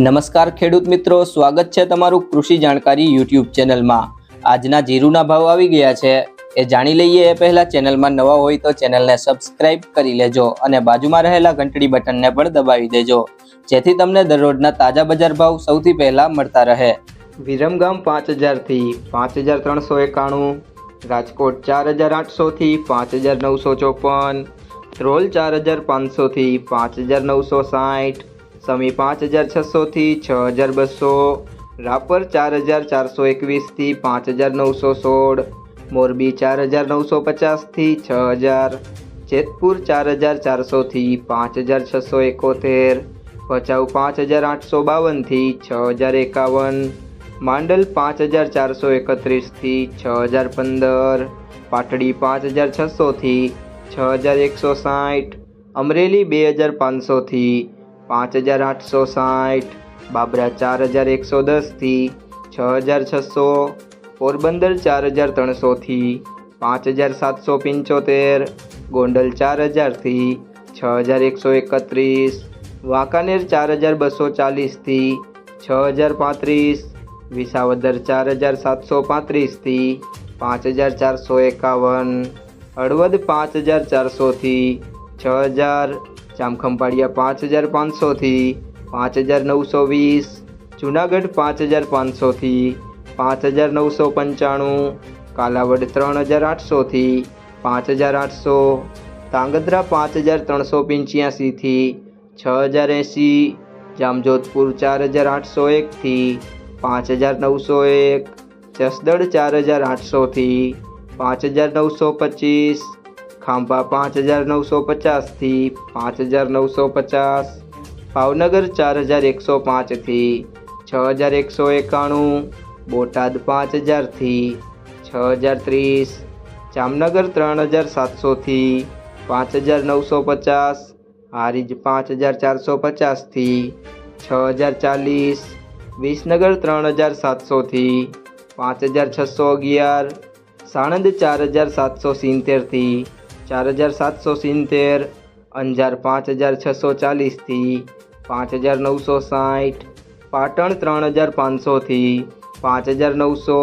નમસ્કાર ખેડૂત મિત્રો, સ્વાગત છે તમારું કૃષિ જાણકારી યુટ્યુબ ચેનલમાં. આજના જીરુના ભાવ આવી ગયા છે. એ જાણી લઈએ એ પહેલા ચેનલમાં નવા હોય તો ચેનલને સબસ્ક્રાઇબ કરી લેજો અને બાજુમાં રહેલા ઘંટડી બટનને પણ દબાવી દેજો. જેથી તમને દરરોજના તાજા બજાર ભાવ સૌથી પહેલા મળતા રહે. વિરમગામ પાંચ હજારથી પાંચ હજાર ત્રણસો એકાણું, રાજકોટ ચાર હજાર આઠસોથી પાંચ હજાર નવસો ચોપન ધ્રોલ ચાર હજાર પાંચસોથી પાંચ હજાર નવસો સાઠ સમી પાંચ હજાર છસોથી છ હજાર બસો, રાપર ચાર હજાર ચારસો એકવીસથી પાંચ હજાર નવસો સોળ, મોરબી ચાર હજાર નવસો પચાસથી છ હજાર, જેતપુર ચાર હજાર ચારસોથી પાંચ હજાર છસો એકોતેર ભચાઉ પાંચ હજાર આઠસો બાવનથી છ હજાર એકાવન, માંડલ પાંચ હજાર ચારસો એકત્રીસથી છ હજાર પંદર, પાટડી પાંચ હજાર છસોથી છ હજાર એકસો સાઠ, અમરેલી બે હજાર પાંચસોથી પાંચ હજાર આઠસો સાઠ, બાબરા ચાર હજાર એકસો દસથી, છ હજાર છસો, પોરબંદર ચાર હજાર ત્રણસોથી, પાંચ હજાર સાતસો પંચોતેર, ગોંડલ ચાર હજારથી, છ હજાર એકસો એકત્રીસ, વાંકાનેર ચાર હજાર બસો ચાલીસથી, છ હજાર પાંત્રીસ, વિસાવદર ચાર હજાર સાતસો પાંત્રીસથી, પાંચ હજાર ચારસો એકાવન, હળવદ પાંચ હજાર ચારસોથી, છ હજાર જામખંભાળિયા પાંચ હજાર પાંચસોથી પાંચ હજાર નવસો વીસ, જુનાગઢ પાંચ હજાર પાંચસોથી પાંચ હજાર નવસો પંચાણું, કાલાવડ ત્રણ હજાર આઠસોથી પાંચ હજાર આઠસો તાંગધ્રા પાંચ હજાર ત્રણસો પંચ્યાસીથી છ હજાર એંસી જામજોધપુર ચાર હજાર આઠસો એકથી પાંચ હજાર નવસો એક, જસદણ ચાર હજાર આઠસોથી પાંચ હજાર નવસો પચીસ ખાંભા પાંચ હજાર નવસો પચાસથી પાંચ હજાર નવસો પચાસ ભાવનગર ચાર હજાર એકસો પાંચથી છ હજાર એકસો એકાણું બોટાદ પાંચ હજારથી છ હજાર ત્રીસ જામનગર ત્રણ હજાર સાતસોથી પાંચ હજાર નવસો પચાસ હારીજ પાંચ હજાર ચારસો પચાસથી છ હજાર ચાલીસ વિસનગર ત્રણ હજાર સાતસોથી પાંચ હજાર છસો અગિયાર સાણંદ ચાર હજાર સાતસો સિત્તેરથી ચાર હજાર સાતસો સિત્તેર, અંજાર પાંચ હજાર છસો ચાલીસથી, પાંચ હજાર નવસો સાઠ, પાટણ ત્રણ હજાર પાંચસોથી, પાંચ હજાર નવસો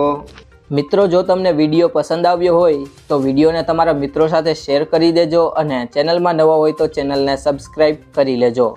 મિત્રો, જો તમને વીડિયો પસંદ આવ્યો હોય, તો વિડીયોને તમારા મિત્રો સાથે શેર કરી દેજો અને ચેનલમાં નવા હોય તો ચેનલને સબસ્ક્રાઈબ કરી લેજો.